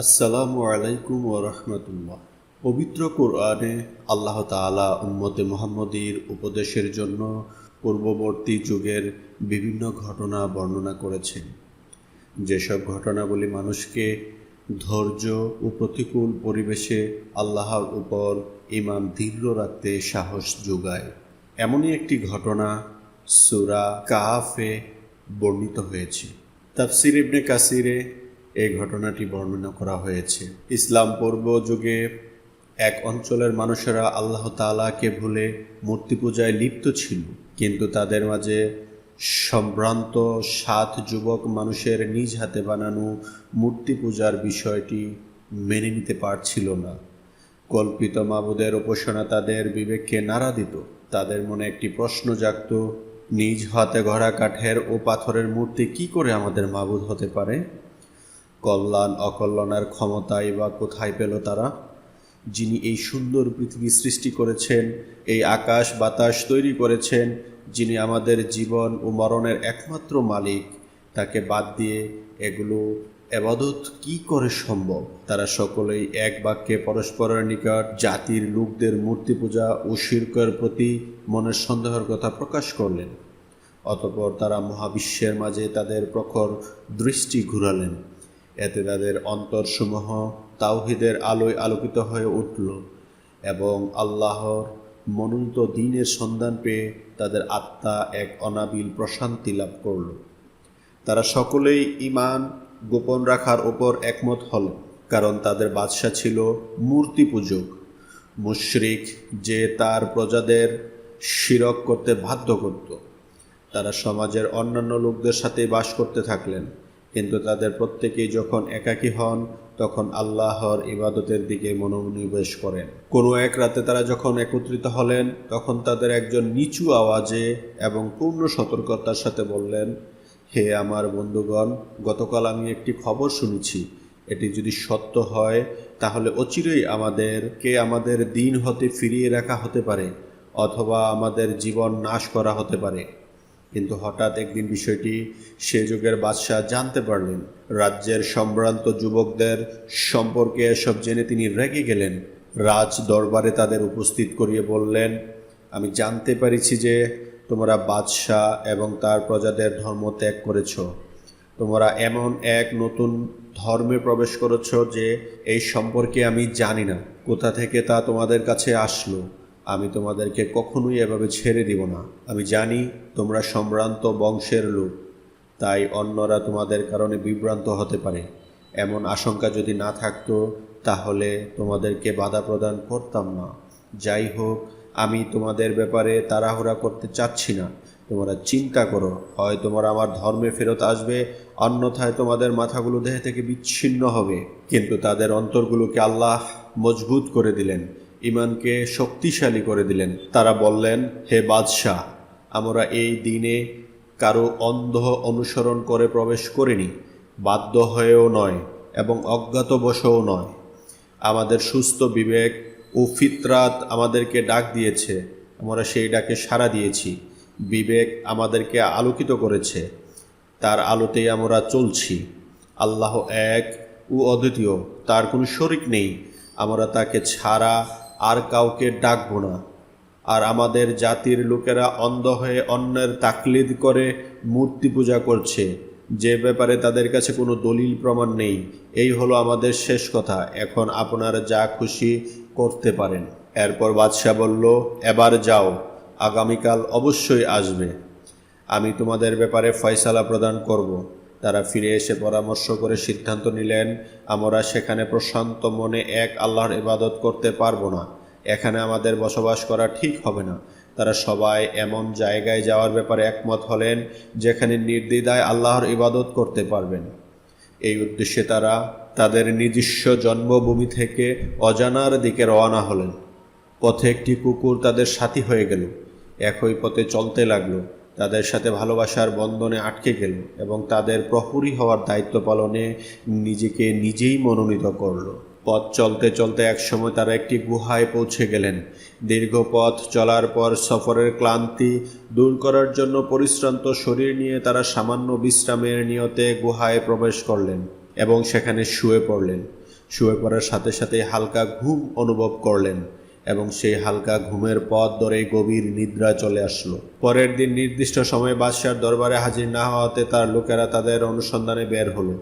আসসালামু আলাইকুম ওরহমতুল্লাহ পবিত্র কোরআনে আল্লাহ তাআলা উম্মতে মোহাম্মদীর উপদেশের জন্য পূর্ববর্তী যুগের বিভিন্ন ঘটনা বর্ণনা করেছেন। যেসব ঘটনাগুলি মানুষকে ধৈর্য ও প্রতিকূল পরিবেশে আল্লাহর উপর ইমান দৃঢ় রাখতে সাহস যোগায়। এমনই একটি ঘটনা সুরা কাহাফে বর্ণিত হয়েছে। তাফসির ইবনে কাসিরে এই ঘটনাটি বর্ণনা করা হয়েছে। ইসলাম পূর্ব যুগে এক অঞ্চলের মানুষেরা আল্লাহ তাআলাকে ভুলে মূর্তি পূজায় লিপ্ত ছিল। কিন্তু তাদের মাঝে সম্ভ্রান্ত সাত যুবক মানুষের নিজ হাতে বানানো মূর্তি পূজার বিষয়টি মেনে নিতে পারছিল না। কল্পিত মাবুদের উপাসনা তাদের বিবেককে নাড়া দিত। তাদের মনে একটি প্রশ্ন জাগত, নিজ হাতে গড়া কাঠের ও পাথরের মূর্তি কি করে আমাদের মাবুদ হতে পারে? কল্যাণ, অকল্যাণের ক্ষমতাই বা কোথায় পেল তারা? যিনি এই সুন্দর পৃথিবী সৃষ্টি করেছেন, এই আকাশ বাতাস তৈরি করেছেন, যিনি আমাদের জীবন ও মরণের একমাত্র মালিক, তাকে বাদ দিয়ে এগুলো এবাদত কি করে সম্ভব? তারা সকলেই এক বাক্যে পরস্পরের নিকট জাতির লোকদের মূর্তি পূজা ও শির্কের প্রতি মনের সন্দেহের কথা প্রকাশ করলেন। অতপর তারা মহাবিশ্বের মাঝে তাদের প্রখর দৃষ্টি ঘুরালেন। এতে তাদের অন্তরসমূহ তাওহিদের আলোয় আলোকিত হয়ে উঠল এবং আল্লাহর মনোনীত দিনের সন্ধান পেয়ে তাদের আত্মা এক অনাবিল প্রশান্তি লাভ করল। তারা সকলেই ইমান গোপন রাখার ওপর একমত হল, কারণ তাদের বাদশা ছিল মূর্তি পূজক। মুশরিক যে তার প্রজাদের শিরক করতে বাধ্য করত। তারা সমাজের অন্যান্য লোকদের সাথে বাস করতে থাকলেন। কিন্তু তাদের প্রত্যেকেই যখন একাকী হন, তখন আল্লাহর ইবাদতের দিকে মনোনিবেশ করেন। কোনো এক রাতে তারা যখন একত্রিত হলেন, তখন তাদের একজন নিচু আওয়াজে এবং পূর্ণ সতর্কতার সাথে বললেন, হে আমার বন্ধুগণ, গতকাল আমি একটি খবর শুনেছি। এটি যদি সত্য হয়, তাহলে অচিরেই আমাদেরকে আমাদের দিন হতে ফিরিয়ে রাখা হতে পারে, অথবা আমাদের জীবন নাশ করা হতে পারে। কিন্তু হঠাৎ একদিন বিষয়টি সে যুগের বাদশাহ জানতে পারলেন। রাজ্যের সম্ভ্রান্ত যুবকদের সম্পর্কে এসব জেনে তিনি রেগে গেলেন। রাজ দরবারে তাদের উপস্থিত করিয়ে বললেন, আমি জানতে পারিছি যে তোমরা বাদশাহ এবং তার প্রজাদের ধর্ম ত্যাগ করেছ। তোমরা এমন এক নতুন ধর্মে প্রবেশ করেছ যে এই সম্পর্কে আমি জানি না। কোথা থেকে তা তোমাদের কাছে আসলো? আমি তোমাদেরকে কখনোই এভাবে ছেড়ে দিব না। আমি জানি তোমরা সম্ভ্রান্ত বংশের লোক, তাই অন্যরা তোমাদের কারণে বিভ্রান্ত হতে পারে। এমন আশঙ্কা যদি না থাকতো, তাহলে তোমাদেরকে বাধা প্রদান করতাম না। যাই হোক, আমি তোমাদের ব্যাপারে তাড়াহুড়া করতে চাচ্ছি না। তোমরা চিন্তা করো, হয় তোমরা আমার ধর্মে ফেরত আসবে, অন্যথায় তোমাদের মাথাগুলো দেহ থেকে বিচ্ছিন্ন হবে। কিন্তু তাদের অন্তরগুলোকে আল্লাহ মজবুত করে দিলেন। ইমানকে শক্তিশালী করে দিলেন। তারা বললেন, হে বাদশাহ, আমরা এই দিনে কারও অন্ধ অনুসরণ করে প্রবেশ করিনি, বাধ্য হয়েও নয় এবং অজ্ঞাতবশও নয়। আমাদের সুস্থ বিবেক ও ফিতরাত আমাদেরকে ডাক দিয়েছে, আমরা সেই ডাকে সাড়া দিয়েছি। বিবেক আমাদেরকে আলোকিত করেছে, তার আলোতেই আমরা চলছি। আল্লাহ এক ও অদ্বিতীয়, তার কোনো শরিক নেই, আমরা তাকে ছাড়া আর কাউকে ডাকবো না। আর আমাদের জাতির লোকেরা অন্ধ হয়ে অন্যের তাকলিদ করে মূর্তি পূজা করছে। যে ব্যাপারে তাদের কাছে কোনো দলিল প্রমাণ নেই। এই হলো আমাদের শেষ কথা। এখন আপনারা যা খুশি করতে পারেন। এরপর বাদশাহ বলল, এবার যাও। আগামীকাল অবশ্যই আসবে। আমি তোমাদের ব্যাপারে ফয়সালা প্রদান করব। তারা ফিরে এসে পরামর্শ করে সিদ্ধান্ত নিলেন, আমরা সেখানে প্রশান্ত মনে এক আল্লাহর ইবাদত করতে পারব না। এখানে আমাদের বসবাস করা ঠিক হবে না। তারা সবাই এমন জায়গায় যাওয়ার ব্যাপারে একমত হলেন, যেখানে নির্দ্বিধায় আল্লাহর ইবাদত করতে পারবেন। এই উদ্দেশ্যে তারা তাদের নিজস্ব জন্মভূমি থেকে অজানার দিকে রওনা হলেন। পথে একটি কুকুর তাদের সাথী হয়ে গেল। একই পথে চলতে লাগল। তাদের সাথে ভালোবাসার বন্ধনে আটকে গেল এবং তাদের প্রহরী হওয়ার দায়িত্ব পালনে নিজেকে নিজেই মনোনীত করল। পথ চলতে চলতে একসময় তারা একটি গুহায় পৌঁছে গেলেন। দীর্ঘ পথ চলার পর সফরের ক্লান্তি দূর করার জন্য পরিশ্রান্ত শরীর নিয়ে তারা সামান্য বিশ্রামের নিয়তে গুহায় প্রবেশ করলেন এবং সেখানে শুয়ে পড়লেন। শুয়ে পড়ার সাথে সাথে হালকা ঘুম অনুভব করলেন। এবং সেই হালকা ঘুমের পথ ধরে গভীর নিদ্রা চলে আসলো। পরের দিন নির্দিষ্ট সময়ে বাদশার দরবারে হাজির না হওয়াতে তার লোকেরা তাদের অনুসন্ধানে বের হলো,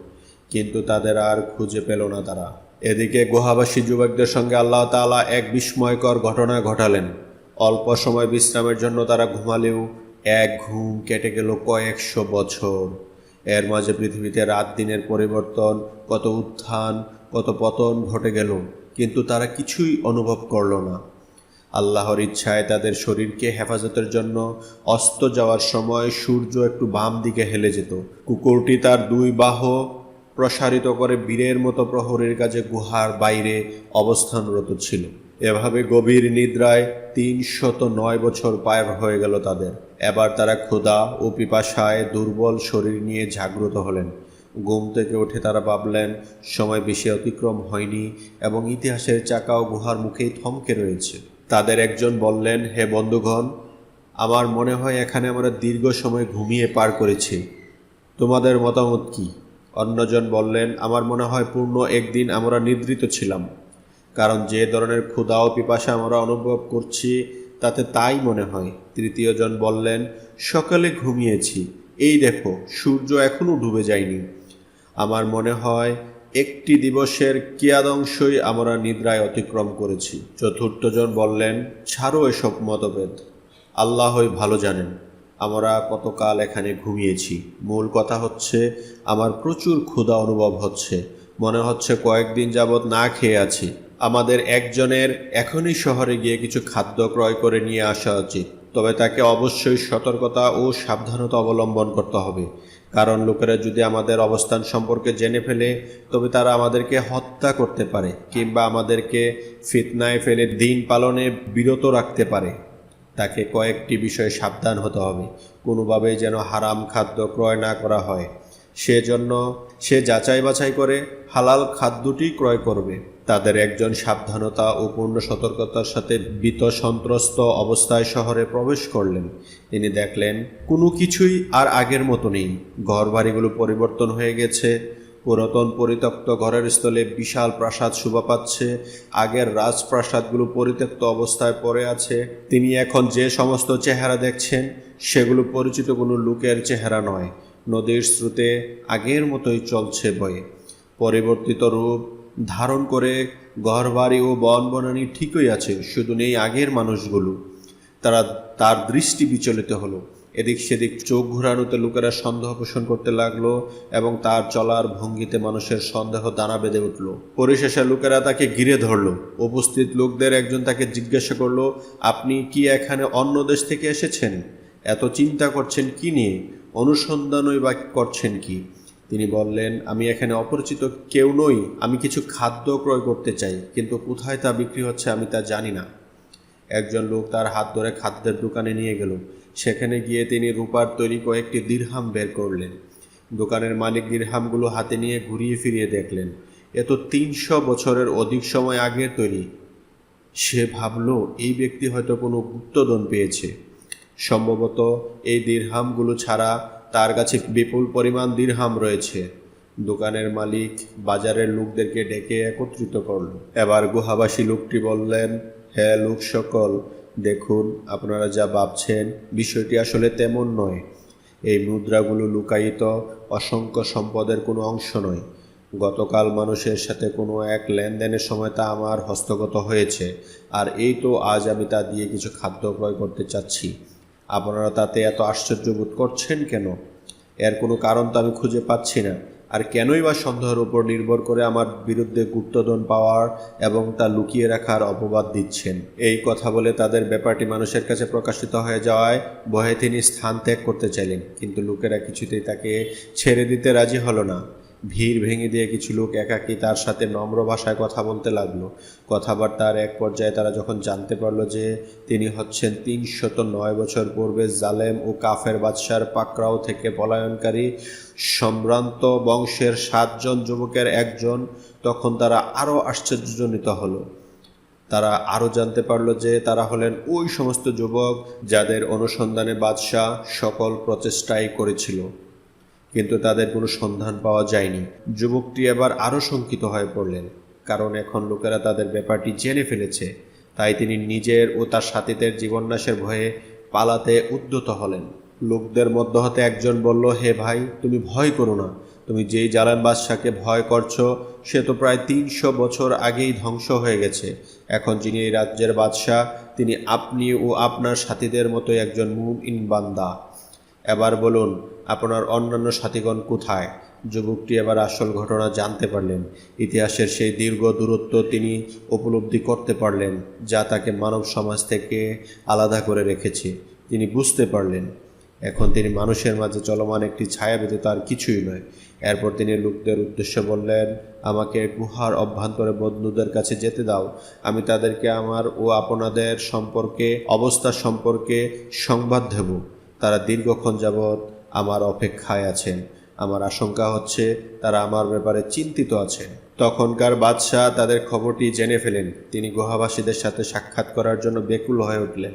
কিন্তু তাদের আর খুঁজে পেল না তারা। এদিকে গুহাবাসী যুবকদের সঙ্গে আল্লাহ তাআলা এক বিস্ময়কর ঘটনা ঘটালেন। অল্প সময় বিশ্রামের জন্য তারা ঘুমালেও এক ঘুম কেটে গেল কয়েকশো বছর। এর মাঝে পৃথিবীতে রাত দিনের পরিবর্তন, কত উত্থান, কত পতন ঘটে গেল। কিন্তু তারা কিছুই অনুভব করল না। আল্লাহর ইচ্ছায় তাদের শরীরকে হেফাজতের জন্য অস্ত যাওয়ার সময় সূর্য একটু বাম দিকে হেলে যেত। কুকুরটি তার দুই বাহ প্রসারিত করে বীরের মতো প্রহরের কাছে গুহার বাইরে অবস্থানরত ছিল। এভাবে গভীর নিদ্রায় তিন শত নয় বছর পার হয়ে গেল তাদের। এবার তারা ক্ষুধা ও পিপাসায় দুর্বল শরীর নিয়ে জাগ্রত হলেন। ঘুম থেকে উঠে তারা ভাবলেন, সময় বেশি অতিক্রম হয়নি এবং ইতিহাসের চাকাও গুহার মুখেই থমকে রয়েছে। তাদের একজন বললেন, হে বন্ধুগণ, আমার মনে হয় এখানে আমরা দীর্ঘ সময় ঘুমিয়ে পার করেছি। তোমাদের মতামত কি? অন্যজন বললেন, আমার মনে হয় পূর্ণ একদিন আমরা নিদ্রিত ছিলাম, কারণ যে ধরনের ক্ষুধা ও পিপাসা আমরা অনুভব করছি, তাতে তাই মনে হয়। তৃতীয়জন বললেন, সকালে ঘুমিয়েছি। এই দেখো, সূর্য এখনও ডুবে যায়নি। আমার মনে হয় একটি দিবসের কিয়াদংশই আমরা নিদ্রায় অতিক্রম করেছি। চতুর্থজন বললেন, ছাড়ো এসব মতভেদ। আল্লাহই ভালো জানেন। আমরা কতকাল এখানে ঘুমিয়েছি। মূল কথা হচ্ছে, আমার প্রচুর ক্ষুধা অনুভব হচ্ছে। মনে হচ্ছে কয়েকদিন যাবৎ না খেয়ে আছি। আমাদের একজনের এখনই শহরে গিয়ে কিছু খাদ্য ক্রয় করে নিয়ে আসা উচিত। তবে তাকে অবশ্যই সতর্কতা ও সাবধানতা অবলম্বন করতে হবে। কারণ লোকেরা যদি আমাদের অবস্থান সম্পর্কে জেনে ফেলে, তবে তারা আমাদেরকে হত্যা করতে পারে কিংবা আমাদেরকে ফিতনায় ফেলে দিন পালনে বিরত রাখতে পারে। তাকে কয়েকটি বিষয়ে সাবধান হতে হবে। কোনোভাবেই যেন হারাম খাদ্য ক্রয় না করা হয়। সেজন্য সে যাচাই বাছাই করে হালাল খাদ্যটি ক্রয় করবে। তাদের একজন সাবধানতা ও পূর্ণ সতর্কতার সাথে বিত সন্ত্রস্ত অবস্থায় শহরে প্রবেশ করলেন। তিনি দেখলেন, কোনো কিছুই আর আগের মতো নেই। ঘর বাড়িগুলো পরিবর্তন হয়ে গেছে। পুরাতন পরিত্যক্ত ঘরের স্থলে বিশাল প্রাসাদ শোভা পাচ্ছে। আগের রাজপ্রাসাদগুলো পরিত্যক্ত অবস্থায় পড়ে আছে। তিনি এখন যে সমস্ত চেহারা দেখছেন, সেগুলো পরিচিত কোনো লোকের চেহারা নয়। নদীর স্রোতে আগের মতোই চলছে বয়ে। পরিবর্তিত রূপ ধারণ করে ঘরবাড়ি ও বন বনানি ঠিকই আছে, শুধু নেই আগের মানুষগুলো। তারা তার দৃষ্টি বিচলিত হলো। এদিক সেদিক চোখ ঘোরানোতে লোকেরা সন্দেহ পোষণ করতে লাগল এবং তার চলার ভঙ্গিতে মানুষের সন্দেহ দানা বেঁধে উঠল। পরিশেষে লোকেরা তাকে ঘিরে ধরলো। উপস্থিত লোকদের একজন তাকে জিজ্ঞাসা করল, আপনি কি এখানে অন্য দেশ থেকে এসেছেন? এত চিন্তা করছেন কি নিয়ে? অনুসন্ধানই বা করছেন কি? তিনি বললেন, আমি এখানে অপরিচিত কেউ নই, আমি কিছু খাদ্য ক্রয় করতে চাই, কিন্তু কোথায় তা বিক্রি হচ্ছে আমি তা জানি না। একজন লোক তার হাত ধরে খাদ্যের দোকানে নিয়ে গেল। সেখানে গিয়ে তিনি রূপার তৈরি কয়েকটি দীর্হাম বের করলেন। দোকানের মালিক দীর্হামগুলো হাতে নিয়ে ঘুরিয়ে ফিরিয়ে দেখলেন। এ তো তিনশো বছরের অধিক সময় আগের তৈরি। সে ভাবল, এই ব্যক্তি হয়তো কোনো গুপ্তধন পেয়েছে। সম্ভবত এই দীর্হামগুলো ছাড়া তার কাছে বিপুল পরিমাণ দীর্হাম রয়েছে। দোকানের মালিক বাজারের লোকদেরকে ডেকে একত্রিত করল। এবার গুহাবাসী লোকটি বললেন হ্যাঁ লোক সকল, দেখুন, আপনারা যা ভাবছেন, বিষয়টি আসলে তেমন নয়। এই মুদ্রাগুলো লুকায়িত অসংখ্য সম্পদের কোনো অংশ নয়। গতকাল মানুষের সাথে কোনো এক লেনদেনের সময় তা আমার হস্তগত হয়েছে, আর এই তো আজ আমি তা দিয়ে কিছু খাদ্য ক্রয় করতে চাচ্ছি। আপনারা তাতে এত আশ্চর্য বোধ করছেন কেন? এর কোনো কারণ তো আমি খুঁজে পাচ্ছি না। আর কেনই বা সন্দেহের উপর নির্ভর করে আমার বিরুদ্ধে গুপ্তধন পাওয়ার এবং তা লুকিয়ে রাখার অপবাদ দিচ্ছেন? এই কথা বলে তাদের ব্যাপারটি মানুষের কাছে প্রকাশিত হয়ে যাওয়ায় ভয়ে তিনি স্থান ত্যাগ করতে চাইলেন, কিন্তু লোকেরা কিছুতেই তাকে ছেড়ে দিতে রাজি হলো না। ভিড় ভেঙে দিয়ে কিছু লোক একাকী তার সাথে নম্র ভাষায় কথা বলতে লাগল। কথাবার্তার এক পর্যায়ে তারা যখন জানতে পারল যে তিনি হচ্ছেন তিনশত নয় বছর পূর্বে জালেম ও কাফের বাদশার পাকরাও থেকে পলায়নকারী, সম্ভ্রান্ত বংশের সাতজন যুবকের একজন, তখন তারা আরও আশ্চর্যজনিত হলো। তারা আরও জানতে পারল যে তারা হলেন ওই সমস্ত যুবক যাদের অনুসন্ধানে বাদশাহ সকল প্রচেষ্টাই করেছিল। কিন্তু তাদের কোনো সন্ধান পাওয়া যায়নি। যুবকটি এবার আরও শঙ্কিত হয়ে পড়লেন, কারণ এখন লোকেরা তাদের ব্যাপারটি জেনে ফেলেছে। তাই তিনি নিজের ও তার সাথীদের জীবননাশের ভয়ে পালাতে উদ্যত হলেন। লোকদের মধ্য হতে একজন বলল, হে ভাই, তুমি ভয় করো না। তুমি যেই জালান বাদশাকে ভয় করছ, সে তো প্রায় তিনশো বছর আগেই ধ্বংস হয়ে গেছে। এখন যিনি এই রাজ্যের বাদশাহ, তিনি আপনি ও আপনার সাথীদের মতো একজন মুমিন বান্দা। এবার বলুন আপনার অন্যান্য সাথীগণ কোথায়? যুবকটি এবার আসল ঘটনা জানতে পারলেন। ইতিহাসের সেই দীর্ঘ দূরত্ব তিনি উপলব্ধি করতে পারলেন, যা তাকে মানব সমাজ থেকে আলাদা করে রেখেছে। তিনি বুঝতে পারলেন, এখন তিনি মানুষের মাঝে চলমান একটি ছায়া ব্যতীত তার কিছুই নয়। এরপর তিনি লোকদের উদ্দেশ্যে বললেন, আমাকে গুহার অভ্যন্তরে বন্ধুদের কাছে যেতে দাও। আমি তাদেরকে আমার ও আপনাদের সম্পর্কে, অবস্থা সম্পর্কে সংবাদ দেব। তারা দীর্ঘক্ষণ যাবৎ আমার অপেক্ষায় আছেন। আমার আশঙ্কা হচ্ছে তারা আমার ব্যাপারে চিন্তিত আছেন। তখনকার বাদশাহ তাদের খবরটি জেনে ফেলেন। তিনি গুহাবাসীদের সাথে সাক্ষাৎ করার জন্য বেকুল হয়ে উঠলেন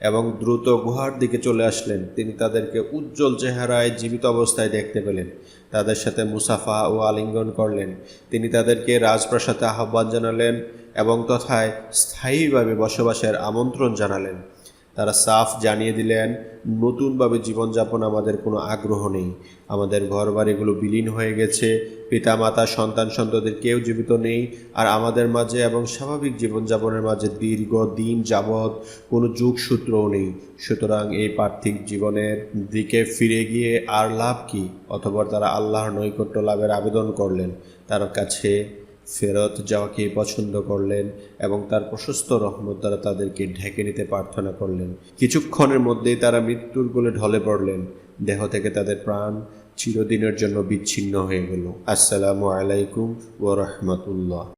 এবং দ্রুত গুহার দিকে চলে আসলেন। তিনি তাদেরকে উজ্জ্বল চেহারায় জীবিত অবস্থায় দেখতে পেলেন। তাদের সাথে মুসাফা ও আলিঙ্গন করলেন। তিনি তাদেরকে রাজপ্রাসাদে আহ্বান জানালেন এবং তথায় স্থায়ীভাবে বসবাসের আমন্ত্রণ জানালেন। তারা সাফ জানিয়ে দিলেন, নতুনভাবে জীবনযাপন আমাদের কোনো আগ্রহ নেই। আমাদের ঘরবাড়িগুলো বিলীন হয়ে গেছে। পিতামাতা, সন্তান সন্ততির কেউ জীবিত নেই। আর আমাদের মাঝে এবং স্বাভাবিক জীবনযাপনের মাঝে দীর্ঘ দিন যাবৎ কোনো যুগসূত্রও নেই। সুতরাং এই পার্থিব জীবনের দিকে ফিরে গিয়ে আর লাভ কি? অথবা তারা আল্লাহর নৈকট্য লাভের আবেদন করলেন। তার কাছে ফেরত যাওয়াকে পছন্দ করলেন এবং তার প্রশস্ত রহমত দ্বারা তাদেরকে ঢেকে নিতে প্রার্থনা করলেন। কিছুক্ষণের মধ্যেই তারা মৃত্যুর গোলে ঢলে পড়লেন। দেহ থেকে তাদের প্রাণ চিরদিনের জন্য বিচ্ছিন্ন হয়ে গেল। আসসালামু আলাইকুম ও রহমতুল্লাহ।